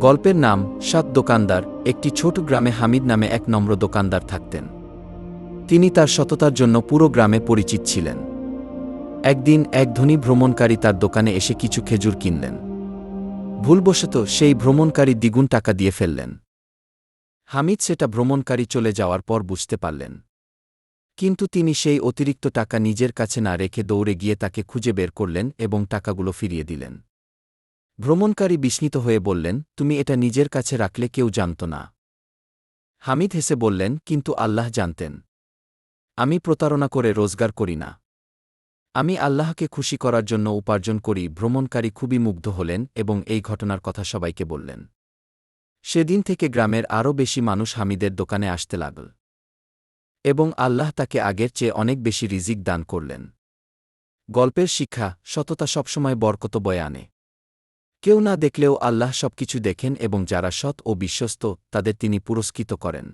গল্পের নাম, সাত দোকানদার, একটি ছোট গ্রামে হামিদ নামে এক নম্র দোকানদার থাকতেন। তিনি তার সততার জন্য পুরো গ্রামে পরিচিত ছিলেন। একদিন এক ধনী ভ্রমণকারী তার দোকানে এসে কিছু খেজুর কিনলেন। ভুলবশত সেই ভ্রমণকারী দ্বিগুণ টাকা দিয়ে ফেললেন। হামিদ সেটা ভ্রমণকারী চলে যাওয়ার পর বুঝতে পারলেন। কিন্তু তিনি সেই অতিরিক্ত টাকা নিজের কাছে না রেখে দৌড়ে গিয়ে তাকে খুঁজে বের করলেন এবং টাকাগুলো ফিরিয়ে দিলেন। ভ্রমণকারী বিস্মিত হয়ে বললেন, তুমি এটা নিজের কাছে রাখলে কেউ জানত না। হামিদ হেসে বললেন, কিন্তু আল্লাহ জানতেন। আমি প্রতারণা করে রোজগার করি না। আমি আল্লাহকে খুশি করার জন্য উপার্জন করি। ভ্রমণকারী খুবই মুগ্ধ হলেন এবং এই ঘটনার কথা সবাইকে বললেন। সেদিন থেকে গ্রামের আরও বেশি মানুষ হামিদের দোকানে আসতে লাগল এবং আল্লাহ তাকে আগের চেয়ে অনেক বেশি রিজিক দান করলেন। গল্পের শিক্ষা সততা সবসময় বরকত বয়ে আনে। কেউ না দেখলেও আল্লাহ সবকিছু দেখেন এবং যারা সৎ ও বিশ্বস্ত, তাদের তিনি পুরস্কৃত করেন।